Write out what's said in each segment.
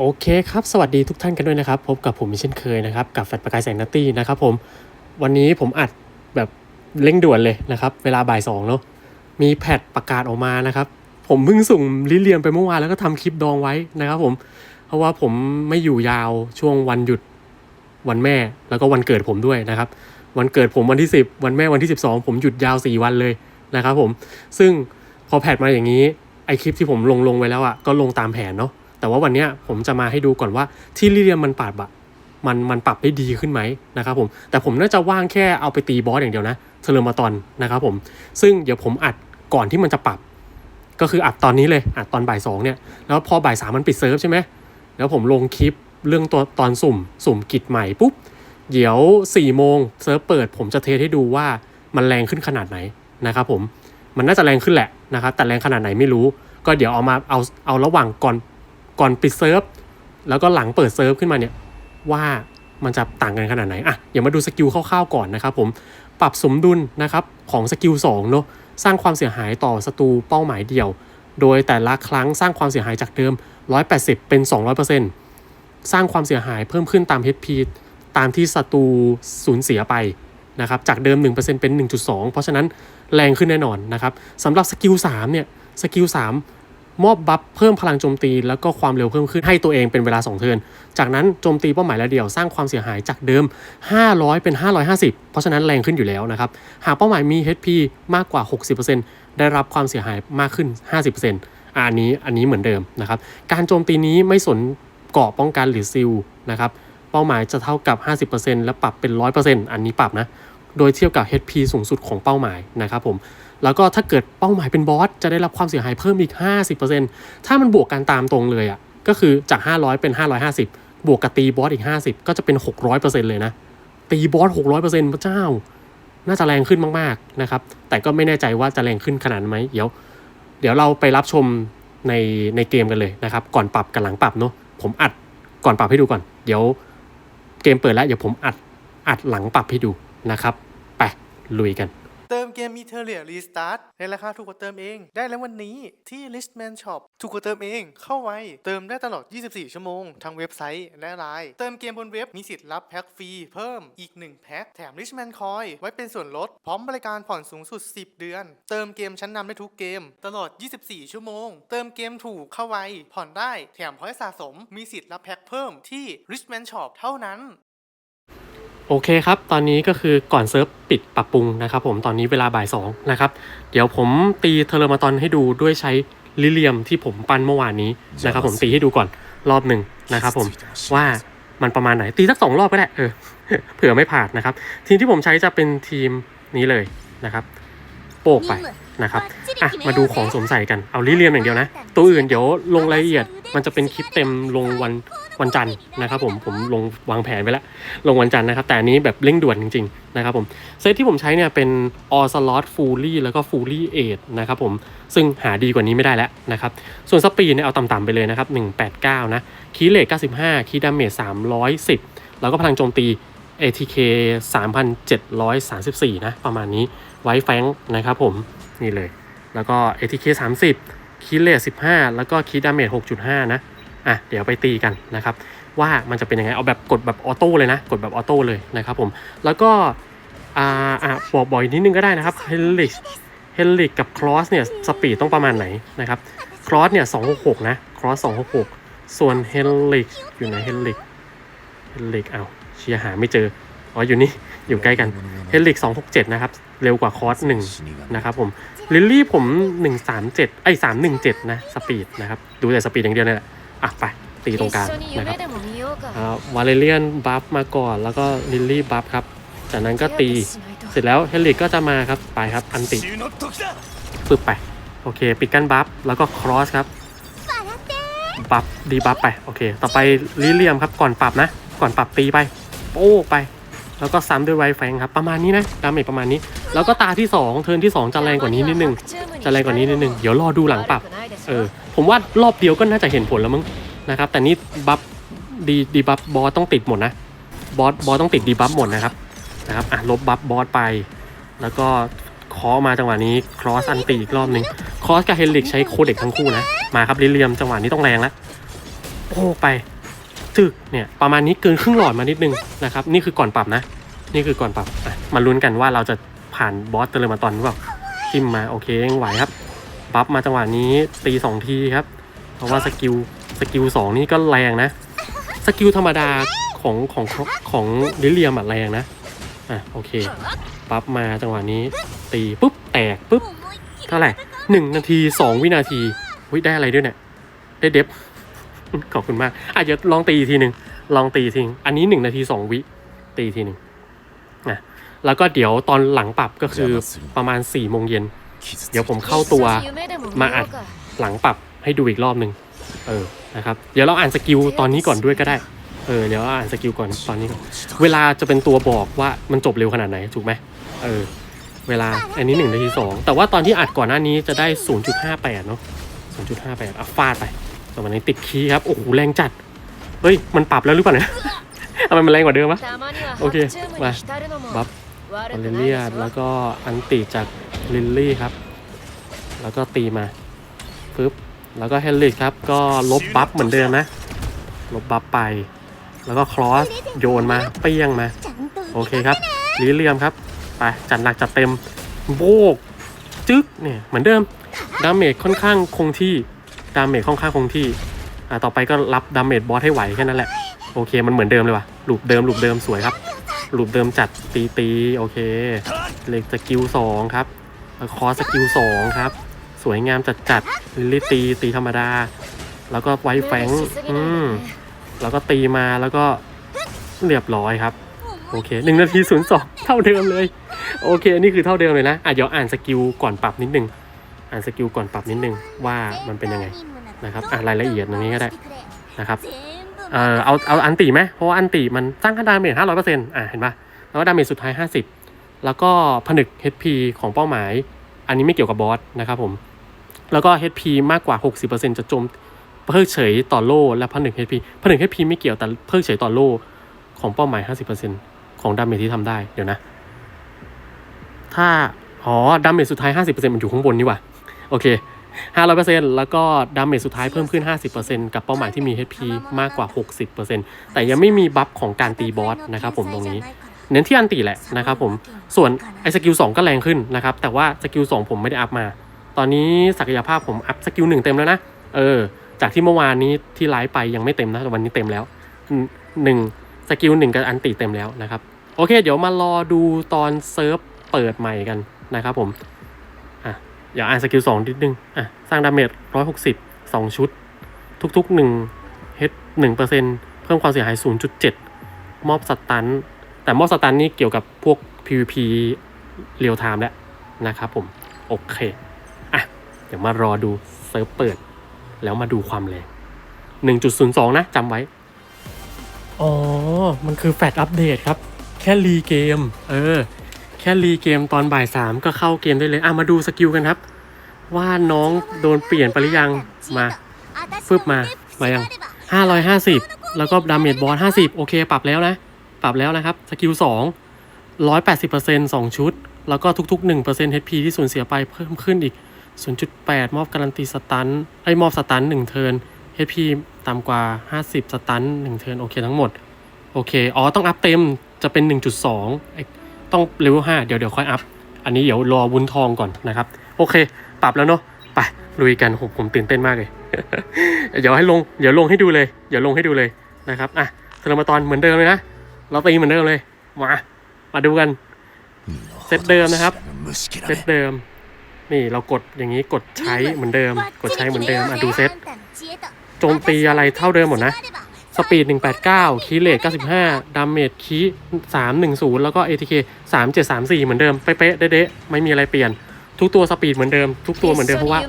โอเคครับ สวัสดีทุกท่านกันด้วยนะครับ พบกับผมเช่นเคยนะครับ กับแฟลประกายแสงนัตตี้นะครับผม วันนี้ผมอัดแบบเร่งด่วนเลยนะครับ เวลาบ่ายสองเนาะ มีแพทประกาศออกมานะครับ ผมเพิ่งส่งลิเลียมไปเมื่อวานแล้วก็ทำคลิปดองไว้นะครับผม เพราะว่าผมไม่อยู่ยาวช่วงวันหยุดวันแม่แล้วก็วันเกิดผมด้วยนะครับ วันเกิดผมวันที่ 10 วันแม่วันที่ 12 ผมหยุดยาว 4 วันเลยนะครับผม ซึ่งพอแพทมาอย่างนี้ไอคลิปที่ผมลงลงไว้แล้วอะ่ะก็ลงตามแผนเนาะ แต่ว่าวันนี้ผมจะมาให้ดูก่อนว่าที่ลิเลียมมันปรับอะมันมันปรับได้ดีขึ้นไหมนะครับผมแต่ผมน่าจะว่างแค่เอาไปตีบอสอย่างเดียวนะเทเลมาตอนนะครับผมซึ่งเดี๋ยวผมอัดก่อนที่มันจะปรับ ก็คืออัดตอนนี้เลยอัดตอนบ่ายสองเนี่ยแล้วพอบ่ายสามมันปิดเซิร์ฟใช่ไหมแล้วผมลงคลิปเรื่องตัวตอนสุ่มสุ่มกิจใหม่ปุ๊บเดี๋ยว4ี่โมงเซิร์ฟเปิด ผมจะเทสให้ดูว่ามันแรงขึ้นขนาดไหนนะครับผมมันน่าจะแรงขึ้นแหละนะครับแต่แรงขนาดไหนไม่รู้ ก็เดี๋ยวเอามาเอาเอาระหว่างก่อน ก่อนปิดเซิร์ฟแล้วก็หลังเปิดเซิร์ฟขึ้นมาเนี่ยว่ามันจะต่างกันขนาดไหนอะเดี๋ยวมาดูสกิลคร่าวๆก่อนนะครับผมปรับสมดุลนะครับของสกิล2เนอะสร้างความเสียหายต่อศัตรูเป้าหมายเดียว โดยแต่ละครั้งสร้างความเสียหายจากเดิม 180 เป็น 200%สร้างความเสียหายเพิ่มขึ้นตาม HP ตามที่ศัตรูสูญเสียไปนะครับจากเดิม 1%เป็น 1.2 เพราะฉะนั้นแรงขึ้นแน่นอนนะครับสำหรับสกิล3เนี่ยสกิล3 มอบบัฟเพิ่มพลังโจมตี แล้วก็ความเร็วเพิ่มขึ้นให้ตัวเองเป็นเวลา 2 เทิร์น จากนั้นโจมตีเป้าหมายละเดียวสร้างความเสียหายจากเดิม 500 เป็น 550 เพราะฉะนั้นแรงขึ้นอยู่แล้วนะครับ หากเป้าหมายมี HP มากกว่า 60%ได้รับความเสียหายมากขึ้น 50%อะอันนี้อันนี้เหมือนเดิมนะครับ การโจมตีนี้ไม่สนเกาะป้องกันหรือซิลนะครับ เป้าหมายจะเท่ากับ 50%และปรับเป็น 100%อันนี้ปรับนะ โดยเทียบกับ HP สูงสุดของเป้าหมายนะครับผม แล้วก็ถ้าเกิดเป้าหมายเป็นบอสจะได้รับความเสียหายเพิ่มอีก 50%ถ้ามันบวกกันตามตรงเลยอะ่ะก็คือจาก 500 เป็น 550 บวกกับตีบอสอีก 50 ก็จะเป็น 600%เลยนะ ตีบอส 600%พระเจ้า น่าจะแรงขึ้นมากๆนะครับ แต่ก็ไม่แน่ใจว่าจะแรงขึ้นขนาดไหมเดี๋ยว เดี๋ยวเราไปรับชมในในเกมกันเลยนะครับ ก่อนปรับกับหลังปรับเนาะผมอัดก่อนปรับให้ดูก่อน เดี๋ยวเกมเปิดแล้วเดี๋ยวผมอัดอัดหลังปรับให้ดูนะครับไปลุยกัน เติมเกมมีเทเรียรีสตาร์ทในราคาถูกกว่าเติมเอง ได้แล้ววันนี้ที่ Listman Shop ถูกกว่าเติมเองเข้าไว้ เติมได้ตลอด 24 ชั่วโมง ทั้งเว็บไซต์และไลน์เติมเกมบนเว็บมีสิทธิ์รับแพ็คฟรีเพิ่มอีก 1 แพ็คแถม Richman Coin ไว้เป็นส่วนลด พร้อมบริการผ่อนสูงสุด 10 เดือน เติมเกมชั้นนำได้ทุกเกม ตลอด 24 ชั่วโมง เติมเกมถูกเข้าไว้ผ่อนได้แถมพอยต์สะสม มีสิทธิ์รับแพ็คเพิ่มที่ Richman Shop เท่านั้น โอเคครับ ตอนนี้ก็คือก่อนเซิร์ฟปิดปรับปรุงนะครับผม ตอนนี้เวลาบ่ายสองนะครับ เดี๋ยวผมตีเทเลมาตอนให้ดูด้วยใช้ลิเลียมที่ผมปั้นเมื่อวานนี้นะครับผมตีให้ดูก่อนรอบหนึ่งนะครับผมว่ามันประมาณไหนตีสักสองรอบก็ได้เออเผื่อไม่ผ่านนะครับ ทีมที่ผมใช้จะเป็นทีมนี้เลยนะครับ โปกไปนะครับอะมาดูของสวมใส่กันเอาลิเลียมอย่างเดียวนะ ตัวอื่นเดี๋ยวลงรายละเอียดมันจะเป็นคลิปเต็มลงวันวันจันทร์นะครับผมผมลงวางแผนไว้แล้ว ลงวันจันทร์นะครับ แต่อันนี้แบบเร่งด่วนจริงๆนะครับผมเซตที่ผมใช้เนี่ยเป็น a l l Slot Fully แล้วก็ Fully 8นะครับผมซึ่งหาดีกว่านี้ไม่ได้แล้วนะครับ ส่วนสปีดเนี่ยเอาต่ำๆไปเลยนะครับ 189 นะ คีเลท95 คีดามเมจ310 แล้วก็พลังโจมตี ATK 3,734 นะ ประมาณนี้ ไว้แฟงนะครับผมนี่เลย แล้วก็ ATK 30คีย์เลท15 แล้วก็คีย์ดาเมจ6.5 นะอะเดี๋ยวไปตีกันนะครับ ว่ามันจะเป็นยังไง เอาแบบกดแบบออโต้เลยนะ กดแบบออโต้เลยนะครับผม แล้วก็อ่าอะบอกบ่อยนิดนึงก็ได้นะครับเฮลิกเฮลิกกับครอสเนี่ยสปีดต้องประมาณไหนนะครับครอสเนี่ย266 นะครอส266 ส่วนเฮลิกอยู่ไหนเฮลิกเฮลิกเอาเชียร์หาไม่เจอ อ๋ออยู่นี่ อยู่ใกล้กันเฮลิกสองหกเจ็ดนะครับ เร็วกว่าคอร์สหนึ่งนะครับผมลิลลี่ผมหนึ่งสามเจ็ดไอ้สามหนึ่งเจ็ดนะสปีดนะครับ ดูแต่สปีดอย่างเดียวนี่แหละอะไปตีตรงกลางนะครับวาเลเลียนบัฟมาก่อนแล้วก็ลิลลี่บัฟครับ จากนั้นก็ตีเสร็จแล้วเฮลิกก็จะมาครับไปครับอันติปึ๊บไป โอเค ปิดกั้นบัฟแล้วก็ครอสครับบัฟดีบัฟไป โอเค ต่อไปลิลเลียมครับก่อนปรับนะ ก่อนปรับตีไป โอ้ไป แล้วก็ซ้ำด้วยไวแฟงครับ ประมาณนี้นะดาเมจประมาณนี้ แล้วก็ตาที่2เทิร์นที่ 2 จะแรงกว่านี้นิดนึง จะแรงกว่านี้นิดนึง เดี๋ยวรอดูหลังปรับ เออ ผมว่ารอบเดียวก็น่าจะเห็นผลแล้วมั้งนะครับ แต่นี่บัฟดีดีบัฟบอสต้องติดหมดนะ บอสบอสต้องติดดีบัฟหมดนะครับ นะครับ อะลบบัฟบอสไป แล้วก็คอมาจังหวะนี้ครอสอันตีอีกรอบหนึ่งครอสกับเฮลิกใช้โคเด็กทั้งคู่นะ มาครับลิเลียมจังหวะนี้ต้องแรงแล้วโอ้ไป จึกเนี่ยประมาณนี้เกินครึ่งหลอดมานิดนึงนะครับนี่คือก่อนปรับนะ นี่คือก่อนปรับมาลุ้นกันว่าเราจะผ่านบอสเตอร์มาตอนหรือเปล่าจิ้มมาโอเคยังไหวครับบัฟมาจังหวะนี้ตีสองทีครับ เพราะว่าสกิลสกิลสองนี่ก็แรงนะสกิลธรรมดาของของของลิเลียมอะแรงนะอะโอเคบัฟมาจังหวะนี้ ตีปุ๊บแตกปุ๊บเท่าไหร่หนึ่งนาทีสองวินาทีวิได้อะไรด้วยเนี่ยได้เดฟ ขอบคุณมากอะเดี๋ยวลองตีอีกทีหนึ่งลองตีอีกทีหนึ่งอันนี้หนึ่งนาทีสองวิตีอีกทีหนึ่งนะแล้วก็เดี๋ยวตอนหลังปรับก็คือประมาณ4ี่โมงเย็นเดี๋ยวผมเข้าตัวมาอัดหลังปรับให้ดูอีกรอบหนึ่งเออนะครับเดี๋ยวเราอ่านสกิลตอนนี้ก่อนด้วยก็ได้เออเดี๋ยวเราอ่านสกิลก่อนตอนนี้ก่อนเวลาจะเป็นตัวบอกว่ามันจบเร็วขนาดไหนถูกไหมเออเวลาอันนี้หนึ่งนาทีสองแต่ว่าตอนที่อัดก่อนหน้านี้จะได้ 0.58 เนาะ0.58อะฟาดไป ตอนนี้ติดคีย์ครับ โอ้โห แรงจัด เฮ้ย มันปรับแล้วหรือเปล่าเนี่ยทำไมมันแรงกว่าเดิมวะโอเค มาบับัฟฟออออเรเรเลีเลียยแล้แล้ววก็อันติจากลิลลี่ครับ แล้วก็ตีมาปึ๊บแล้วก็เฮลิกครับ ก็ลบบัฟเหมือนเดิมนะ ลบบัฟไป แล้วก็ครอสโยนมาเปี้ยงมา โอเคครับลิเลียมครับ ไป จัดหนักจัดเต็ม โบก จึ๊กเนี่ยเหมือนเดิม ดาเมจค่อนข้างคงที่ ดาเมจค่อนข้างคงที่อ่าต่อไปก็รับดาเมจบอสให้ไหวแค่นั้นแหละโอเคมันเหมือนเดิมเลยว่ะลูปเดิมลูปเดิมสวยครับลูปเดิมจัดตีตีโอเคเลกสกิลสองครับคอสกิลสองครับ สวยงามจัดจัดลิลลี่ตีตีธรรมดา แล้วก็ไวท์แฟงอืมแล้วก็ตีมาแล้วก็เรียบร้อยครับโอเคหนึ่งนาทีศูนย์สองเท่าเดิมเลย โอเคอันนี่คือเท่าเดิมเลยนะอะเดี๋ยวอ่านสกิลก่อนปรับนิดนึง อ่านสกิลก่อนปรับนิดนึงว่ามันเป็นยังไงนะครับอะรายละเอียดตรงนี้ก็ได้นะครับเอ่อเอาเอาอันติไหมเพราะว่าอันติมันสร้างค่าดาเมจห้าร้อยเปอร์เซ็นต์อะเห็นปะแล้วก็ดาเมจสุดท้ายห้าสิบแล้วก็ผนึก HP ของเป้าหมาย อันนี้ไม่เกี่ยวกับบอสนะครับผมแล้วก็ HP มากกว่า 60%จะโจมเพิกเฉยต่อโล่และผนึก HP ผนึก HP ไม่เกี่ยวแต่เพิกเฉยต่อโล่ของเป้าหมาย 50%ของดาเมจที่ทำได้เดี๋ยวนะ ถ้า อ๋อ ดาเมจสุดท้าย 50%มันอยู่ข้างบนนี่หว่า โอเค 500%แล้วก็ดาเมจสุดท้ายเพิ่มขึ้น 50%กับเป้าหมายที่มี HP มากกว่า 60%แต่ยังไม่มีบัฟของการตีบอสนะครับผมตรงนี้ เน้นที่อันติแหละนะครับผมส่วนไอ้สกิล2ก็แรงขึ้นนะครับ แต่ว่าสกิล2ผมไม่ได้อัพมา ตอนนี้ศักยภาพผมอัพสกิล1เต็มแล้วนะเออจากที่เมื่อวานนี้ที่ไลฟ์ไปยังไม่เต็มนะแต่วันนี้เต็มแล้วหนึ่งสกิลหนึ่งกับอันติเต็มแล้วนะครับ โอเค เดี๋ยวมารอดูตอนเซิร์ฟเปิดใหม่กันนะครับผม อย่าอ่านสกิลสองนิดนึง อะ สร้างดาเมจร้อยหกสิบสองชุด ทุกๆหนึ่งเฮดหนึ่งเปอร์เซ็นเพิ่มความเสียหายศูนย์จุดเจ็ดมอบสตัน แต่มอบสตันนี่เกี่ยวกับพวก PVP เรียลไทม์แล้วนะครับผม โอเค อะ เดี๋ยวมารอดูเซิร์ฟเปิด แล้วมาดูความแรง1.02 นะจำไว้ อ๋อ มันคือแฟตอัปเดตครับ แค่รีเกม เออ ค่รีเกมตอนบ่ายสามก็เข้าเกมได้เลยอะมาดูสกิลกันครับ ว่าน้องโดนเปลี่ยนไปหรือยังมาฟึบมามายัง550แล้วก็ดาเมจบอส50โอเค ปรับแล้วนะ ปรับแล้วนะครับ สกิล2 180% 2ชุด แล้วก็ทุกๆ1% HP ที่สูญเสียไปเพิ่มขึ้นอีก0.8มอบการันตีสตันไอ้มอบสตัน1เทิร์น HP ต่ำกว่า50สตัน1เทิร์นโอเคทั้งหมด โอเค อ๋อ ต้องอัพเต็มจะเป็น1.2ไอ้ ต้องเลเวล5เดี๋ยวเดี๋ยวค่อยอัพ อันนี้เดี๋ยวรอวุ้นทองก่อนนะครับ โอเค ปรับแล้วเนาะไปลุยกันผมผมตื่นเต้นมากเลย เดี๋ยวให้ลงเดี๋ยวลงให้ดูเลยเดี๋ยวลงให้ดูเลยนะครับอะเทเลมาตอนเหมือนเดิมเลยนะเราตีเหมือนเดิมเลยมามาดูกันเซตเดิมนะครับเซตเดิม นี่เรากดอย่างนี้กดใช้เหมือนเดิม กดใช้เหมือนเดิมอะดูเซตโจมตีอะไรเท่าเดิมหมดนะ สปีด 189 คีย์เลท95 ดาเมจคีย์310 แล้วก็ ATK 3734 เหมือนเดิม เป๊ะๆเด๊ะๆไม่มีอะไรเปลี่ยน ทุกตัวสปีดเหมือนเดิม ทุกตัวเหมือนเดิมเพราะว่า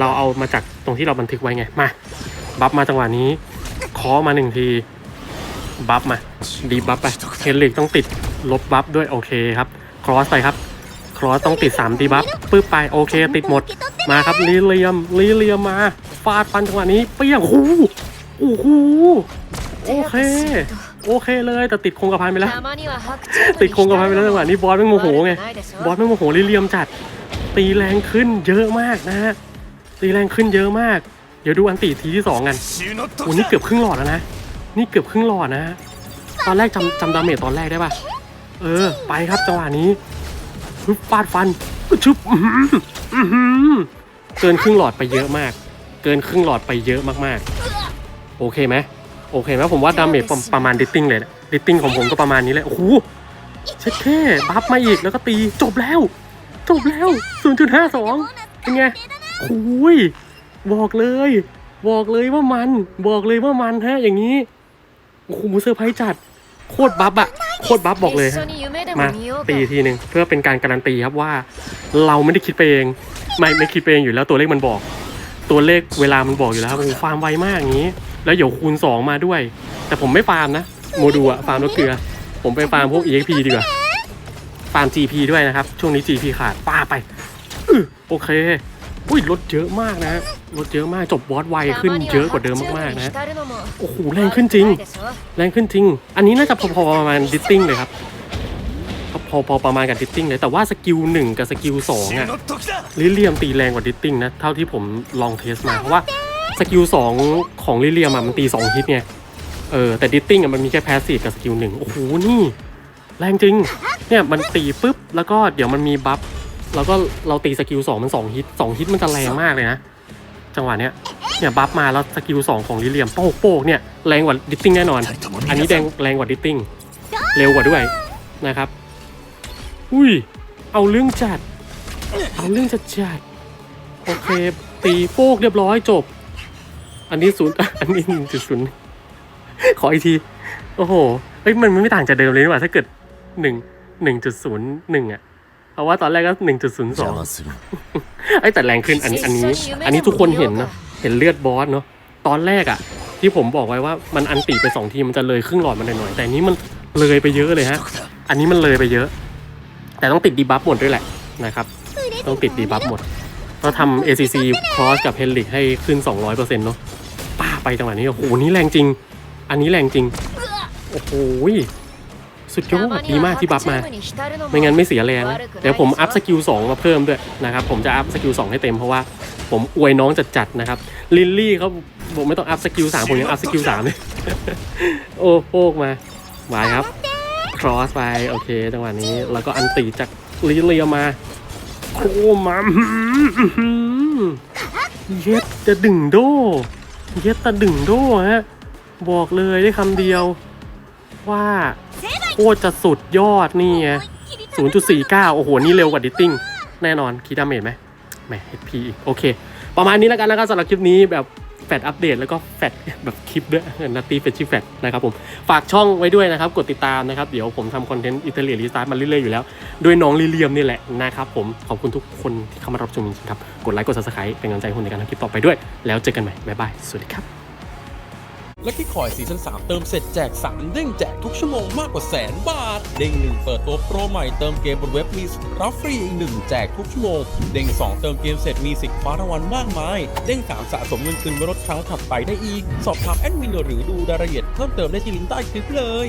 เราเอามาจากตรงที่เราบันทึกไว้ไง มา บัฟมาจังหวะนี้เคอมาหนึ่งที บัฟมา ดีบัฟไป เฮนลิกต้องติดลบบัฟด้วยโอเคครับ ครอสไปครับ ครอสต้องติด3ดีบัฟปึ๊บไปโอเค ติดหมด มาครับลีเลียมลีเลียมมา ฟาดฟันจังหวะนี้ เปี้ยงหู โอ้โหโอเค โอเคเลยแต่ติดคงกระพันไปแล้ว ติดคงกระพันไปแล้วจังหวะนี้บอสไม่โมโหไงบบออสสไม่โมโหลีเลียมจัด ตีแรงขึ้นเยอะมากนะฮะ ตีแรงขึ้นเยอะมาก เดี๋ยวดูอันตีทีที่สองกันโอ้นี่เกือบครึ่งหลอดแล้วนะ นี่เกือบครึ่งหลอดนะฮะ ตอนแรกจำจำดาเมจตอนแรกได้ป่ะ เออ ไปครับจังหวะนี้ปึ๊บฟาดฟันชึบอื้อหืออื้อหือเกินครึ่งหลอดไปเยอะมาก เกินครึ่งหลอดไปเยอะมากๆ โอเคไหมโอเคไหมผมว่าดาเมจประมาณดิตติ้งเลยดิตติ้งของผมก็ประมาณนี้เลยโอ้โหเช็ดแค่บัฟมาอีกแล้วก็ตีจบแล้ว จบแล้ว 0.52 เป็นไงโอ้ยบอกเลย บอกเลยว่ามัน บอกเลยว่ามันฮะอย่างนี้โอ้โหเซอร์ไพรส์จัด โคตรบัฟอะโคตรบัฟบอกเลยมาตีทีหนึ่งเพื่อเป็นการการันตีครับว่า เราไม่ได้คิดไปเองไม่ไม่คิดไปเองอยู่แล้วตัวเลขมันบอก ตัวเลขเวลามันบอกอยู่แล้วโอ้ความไวมากอย่างนี้ แล้วเดี๋ยวคูณ 2 มาด้วย แต่ผมไม่ฟาร์มนะ โมดูอะฟาร์มรถเกลือ ผมไปฟาร์มพวก EXP ดีกว่า ฟาร์ม GP ด้วยนะครับ ช่วงนี้ GP ขาดป้าไปอโอเค อุ้ยรถเยอะมากนะรถเยอะมากจบบอสไวขึ้นเยอะกว่าเดิมมากๆนะ โอ้โหแรงขึ้นจริง แรงขึ้นจริง อันนี้น่าจะพอๆประมาณดิตติ้งเลยครับพอๆประมาณกับดิตติ้งเลยแต่ว่าสกิลหนึ่งกับสกิลสองอะลิเลียมตีแรงกว่าดิตติ้งนะ เท่าที่ผมลองเทสมา เพราะว่า กิลสองของลิเลียมมันตีสองฮิตไง เออ แต่ดิตติ้งมันมีแค่แพสซีฟกับสกิลหนึ่งโอ้โห นี่ แรงจริง เนี่ยมันตีปุ๊บ แล้วก็เดี๋ยวมันมีบัฟ แล้วก็เราตีสกิลสองมันสองฮิตสองฮิตมันจะแรงมากเลยนะ จังหวะเนี้ย เนี่ยบัฟมาแล้วสกิลสองของลิเลียมโป๊กโป๊กเนี่ยแรงกว่าดิตติ้งแน่นอน อันนี้แดงแรงกว่าดิตติ้งเร็วกว่าด้วยนะครับ อุ้ย เอาเรื่องจัด เอาเรื่องจัดจัดโอเค ตีโป๊กเรียบร้อยจบ อันนี้ศูนย์อันนี้หนึ่งจุดศูนย์ขออีกที โอ้โหเอ้ยมันไม่ต่างจากเดิมเลยนี่หว่าถ้าเกิดหนึ่งหนึ่งจุดศูนย์หนึ่งอะเพราะว่าตอนแรกก็หนึ่งจุดศูนย์สองไอ้แต่แรงขึ้นอันอันนี้ อันนี้ทุกคนเห็นเนาะเห็นเลือดบอสเนาะตอนแรกอะที่ผมบอกไว้ว่ามันอันตีไปสองทีมันจะเลยครึ่งหลอดมันหน่อยแต่นี้มันเลยไปเยอะเลยฮะ อันนี้มันเลยไปเยอะ แต่ต้องติดดีบัฟหมดด้วยแหละนะครับ ต้องติดดีบัฟหมดเราทำ ACC cross กับเฮลิ c ให้ขึ้น 200%เนาะ ไปจังหวะนี้โอ้โหนี่แรงจริง อันนี้แรงจริง โอ้โหสุดยอดดีมากที่บัฟมา ไม่งั้นไม่เสียแรงนะเดี๋ยวผมอัพสกิล2มาเพิ่มด้วยนะครับผมจะอัพสกิล2ให้เต็มเพราะว่าผมอวยน้องจัดๆนะครับลิลลี่เขาบอกไม่ต้องอัพสกิล3ผมยังอัพสกิล3เลยโอ้โปกมาหวายครับครอสไปโอเคจังหวะนี้แล้วก็อันตีจากลิเลียมาโคมาอื้อหือเย็ดจะดึงโด เย็ดตะดึงโดฮะบอกเลยได้คำเดียว ว่าโคตรจะสุดยอดนี่ไง0.49 โอ้โห นี่เร็วกว่าดิตติ้ง แน่นอนคิดดาเมจไหมแหม HP อีก โอเค ประมาณนี้แล้วกันนะครับสำหรับคลิปนี้แบบ แฟดอัปเดตแล้วก็แฟดแบบคลิปด้วยนัตตี้เฟชชี่แฟดนะครับผม ฝากช่องไว้ด้วยนะครับ กดติดตามนะครับ เดี๋ยวผมทำคอนเทนต์อิตาเลียนรีสตาร์ทมาเรื่อยๆอยู่แล้ว ด้วยน้องลิเลียมนี่แหละนะครับผม ขอบคุณทุกคนที่เข้ามารับชมจริงๆครับ กดไลค์กดซับสไครต์เป็นกำลังใจให้ผมในการทำคลิปต่อไปด้วย แล้วเจอกันใหม่บ๊ายบายสวัสดีครับ และที่คอยซีซั่น3เติมเสร็จแจก3เด้งแจกทุกชั่วโมงมากกว่าแสนบาท เด้งหนึ่งเปิดตัวโปรใหม่เติมเกมบนเว็บมีสิทธิ์รับฟรีอีกหนึ่งแจกทุกชั่วโมง เด้ง2 เติมเกมเสร็จมีสิทธิ์คว้ารางวัลมากมาย เด้ง3สะสมเงินคืนไว้ลดครั้งถัดไปได้อีก สอบถามแอดมินหรือดูรายละเอียดเพิ่มเติมได้ที่ลิงก์ใต้คลิปเลย